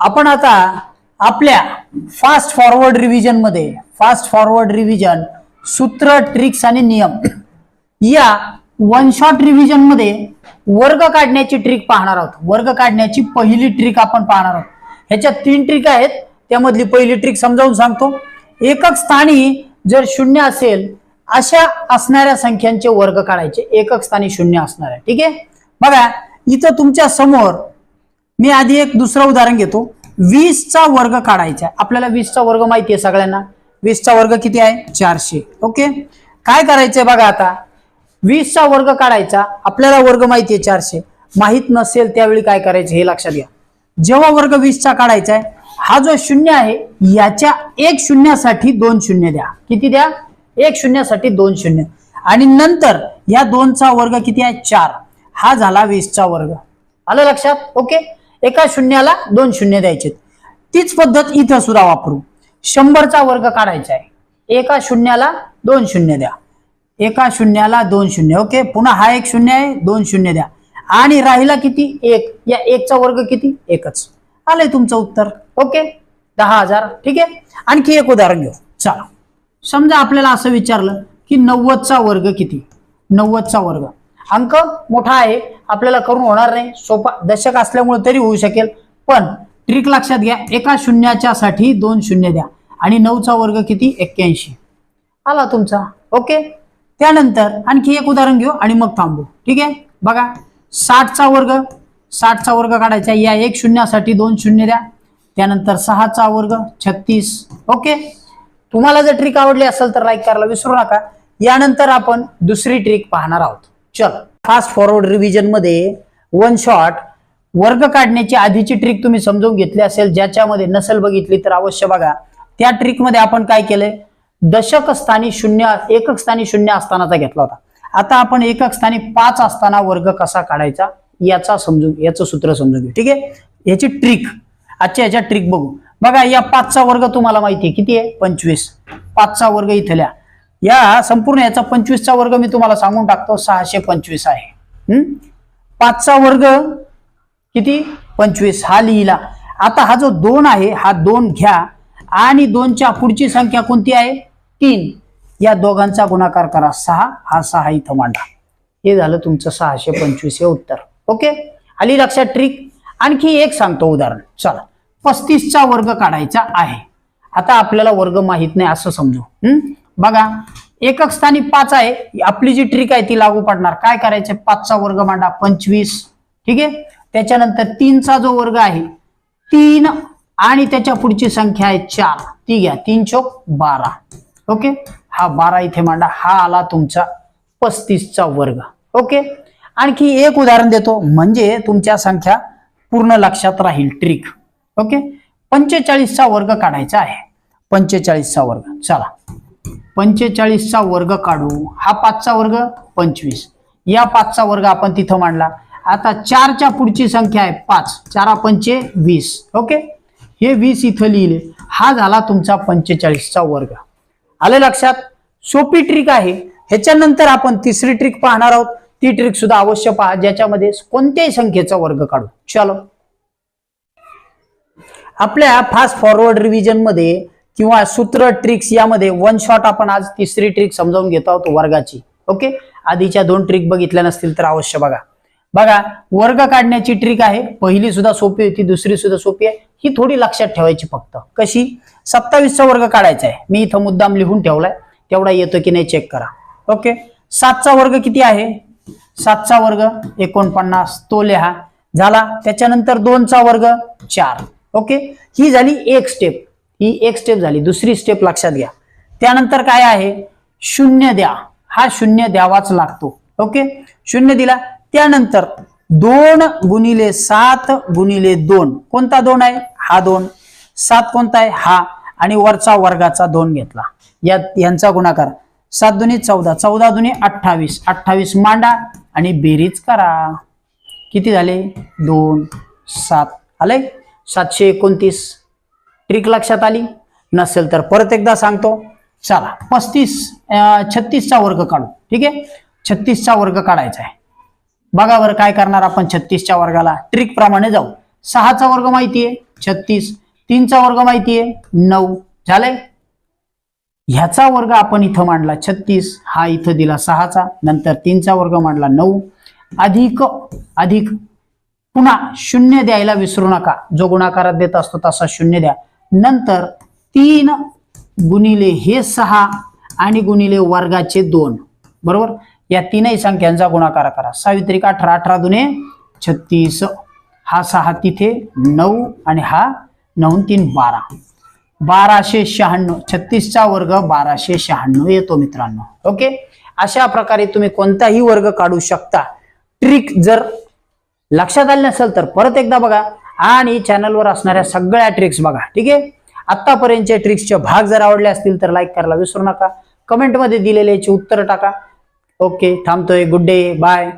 आपण आता आपल्या फास्ट फॉरवर्ड रिव्हिजनमध्ये फास्ट फॉरवर्ड रिव्हिजन सूत्र ट्रिक्स आणि नियम या वन शॉट रिव्हिजनमध्ये वर्ग काढण्याची ट्रिक पाहणार आहोत. वर्ग काढण्याची पहिली ट्रिक आपण पाहणार आहोत. ह्याच्यात तीन ट्रिक आहेत. त्यामधली पहिली ट्रिक समजावून सांगतो. एकक स्थानी जर शून्य असेल अशा असणाऱ्या संख्यांचे वर्ग काढायचे. एकक स्थानी शून्य असणार. आहे ठीक आहे? बघा इथं तुमच्यासमोर मी आधी एक दुसरं उदाहरण घेतो. वीसचा वर्ग काढायचा. आहे. आपल्याला वीसचा वर्ग माहिती आहे सगळ्यांना. वीसचा वर्ग किती आहे? चारशे. ओके? काय करायचंय बघा आता? वीसचा वर्ग काढायचा. आपल्याला वर्ग माहिती आहे चारशे. माहीत नसेल त्यावेळी काय करायचं हे लक्षात घ्या. जेव्हा वर्ग वीसचा काढायचा आहे हा जो शून्य आहे याच्या एक शून्यासाठी दोन शून्य द्या. किती द्या? एक शून्यासाठी दोन शून्य. आणि नंतर या दोनचा वर्ग किती आहे? चार. हा झाला वीसचा वर्ग. आलं लक्षात? ओके? एका शून्याला दोन शून्य द्यायचे. तीच पद्धत इथं सुद्धा वापरू. शंभरचा वर्ग काढायचा आहे. एका शून्याला दोन शून्य द्या. एका शून्याला दोन शून्य. ओके पुन्हा हा एक शून्य आहे दोन शून्य द्या. आणि राहिला किती? एक. या एकचा वर्ग किती? एकच. आलंय तुमचं उत्तर. ओके दहा हजार. ठीक आहे? आणखी एक उदाहरण घेऊ. चला. समजा आपल्याला असं विचारलं की नव्वदचा वर्ग किती? नव्वदचा वर्ग. अंक मोठा आहे आपल्याला करून होणार नाही. सोपा दशक असल्यामुळे तरी होऊ शकेल. पण ट्रिक लक्षात घ्या एका शून्याच्या साठी दोन शून्य द्या. आणि नऊचा वर्ग किती? एक्क्याऐंशी. आला तुमचा. ओके? त्यानंतर आणखी एक उदाहरण घेऊ आणि मग थांबू. ठीक आहे? बघा साठचा वर्ग साठचा वर्ग काढायचा या एक शून्यासाठी दोन शून्य द्या. त्यानंतर सहाचा वर्ग छत्तीस. ओके? तुम्हाला जर ट्रिक आवडली असेल तर लाईक करायला विसरू नका. यानंतर आपण दुसरी ट्रिक पाहणार आहोत. चल. फास्ट फॉरवर्ड रिव्हिजनमध्ये वन शॉट वर्ग काढण्याची आधीची ट्रिक तुम्ही समजून घेतली असेल ज्याच्यामध्ये नसेल बघितली तर अवश्य बघा. त्या ट्रिकमध्ये आपण काय केलंय? दशक स्थानी शून्य एकक स्थानी शून्य असतानाचा घेतला होता. आता आपण एकक स्थानी पाच असताना वर्ग कसा काढायचा? याचा समजून याचं सूत्र समजून घेऊ. ठीक आहे? याची ट्रिक आजच्या याच्या ट्रिक बघू. बघा या पाचचा वर्ग तुम्हाला माहिती आहे. किती आहे? पंचवीस. पाचचा वर्ग इथल्या. या संपूर्ण याचा पंचवीसचा वर्ग मी तुम्हाला सांगून टाकतो सहाशे पंचवीस आहे. हम्म? पाचचा वर्ग किती? पंचवीस. हा लिहिला. आता हा जो दोन आहे हा दोन घ्या. आणि दोनच्या पुढची संख्या कोणती आहे? तीन. या दोघांचा गुणाकार करा. सहा. हा सहा इथं मांडा. हे झालं तुमचं सहाशे पंचवीस हे उत्तर. ओके? आली लक्षात ट्रिक आणखी एक सांगतो उदाहरण. चला. पस्तीसचा वर्ग काढायचा आहे. आता आपल्याला वर्ग माहीत नाही असं समजू. हम्म? बघा एकक स्थानी पाच आहे. आपली जी ट्रिक आहे ती लागू पडणार. काय करायचं? पाचचा वर्ग मांडा पंचवीस. ठीक आहे? त्याच्यानंतर तीनचा जो वर्ग आहे तीन आणि त्याच्या पुढची संख्या आहे चार. ती घ्या. तीन चोक बारा. ओके? हा बारा इथे मांडा. हा आला तुमचा पस्तीसचा वर्ग. ओके? आणखी एक उदाहरण देतो. म्हणजे तुमच्या संख्या पूर्ण लक्षात राहील ट्रिक ओके? पंचेचाळीसचा वर्ग काढायचा आहे. पंचेचाळीसचा वर्ग. चला. पंचेचाळीसचा वर्ग काढू. हा पाचचा वर्ग पंचवीस. या पाचचा वर्ग आपण तिथं मांडला. आता चारच्या पुढची संख्या आहे पाच. चारा पंचे वीस. ओके? हे वीस इथं लिहिले. हा झाला तुमचा पंचेचाळीसचा वर्ग. आलं लक्षात? सोपी ट्रिक आहे. ह्याच्यानंतर आपण तिसरी ट्रिक पाहणार आहोत. ती ट्रिक सुद्धा अवश्य पहा. ज्याच्यामध्ये कोणत्याही संख्येचा वर्ग काढू. चलो. आपल्या फास्ट फॉरवर्ड रिव्हिजनमध्ये किंवा सूत्र ट्रिक्स यामध्ये वन शॉट आपण आज तिसरी ट्रिक समजावून घेत आहोत वर्गाची. ओके आधीच्या दोन ट्रिक बघितल्या नसतील तर अवश्य बघा. बघा वर्ग काढण्याची ट्रिक आहे. पहिली सुद्धा सोपी होती दुसरी सुद्धा सोपी आहे. ही थोडी लक्षात ठेवायची फक्त. कशी? सत्तावीसचा वर्ग काढायचा आहे. मी इथं मुद्दाम लिहून ठेवलाय. तेवढा येतो की नाही चेक करा. ओके सातचा वर्ग किती आहे? सातचा वर्ग एकोणपन्नास. तो लिहा. झाला. त्याच्यानंतर दोनचा वर्ग चार. ओके ही झाली एक स्टेप ही एक स्टेप झाली. दुसरी स्टेप लक्षात घ्या. त्यानंतर काय आहे? शून्य द्या. हा शून्य द्यावाच लागतो. ओके शून्य दिला. त्यानंतर दोन गुणिले सात गुणिले दोन. कोणता दोन आहे? हा दोन. सात कोणता आहे? हा. आणि वरचा वर्गाचा दोन घेतला. या यांचा गुणाकार. सात दुनी चौदा. चौदा दुनी अठ्ठावीस. अठ्ठावीस मांडा आणि बेरीज करा. किती झाले? दोन सात. आले सातशे एकोणतीस. ट्रिक लक्षात आली. नसेल तर परत एकदा सांगतो. चला पस्तीस अं, छत्तीसचा वर्ग काढू. ठीक आहे? छत्तीसचा वर्ग काढायचा आहे. बघा बरं काय करणार आपण छत्तीसच्या वर्गाला. ट्रिक प्रमाणे जाऊ. सहाचा वर्ग माहिती आहे. छत्तीस. तीनचा वर्ग माहिती आहे. नऊ. झालंय? ह्याचा वर्ग आपण इथं मांडला छत्तीस. हा इथं दिला सहाचा. नंतर तीनचा वर्ग मांडला नऊ. अधिक अधिक. पुन्हा शून्य द्यायला विसरू नका. जो गुणाकारात देत असतो तसा शून्य द्या. नंतर तीन गुणिले हे सहा आणि गुणिले वर्गाचे दोन. बरोबर? या तीनही संख्यांचा गुणाकार करा. सावित्रिक अठरा अठरा दुने छत्तीस. हा सहा तिथे नऊ आणि हा नऊ तीन बारा. बाराशे शहाण्णव. छत्तीसचा वर्ग बाराशे शहाण्णव येतो मित्रांनो. ओके? अशा प्रकारे तुम्ही कोणताही वर्ग काढू शकता. ट्रिक जर लक्षात आले नसेल तर परत एकदा बघा. आणि चॅनलवर असणाऱ्या सगळ्या ट्रिक्स बघा ठीक आहे? आत्तापर्यंतच्या ट्रिक्सचे भाग जर आवडले असतील तर लाईक करायला विसरू नका. कमेंटमध्ये दिलेल्याची उत्तर टाका. ओके थांबतोय. Good day bye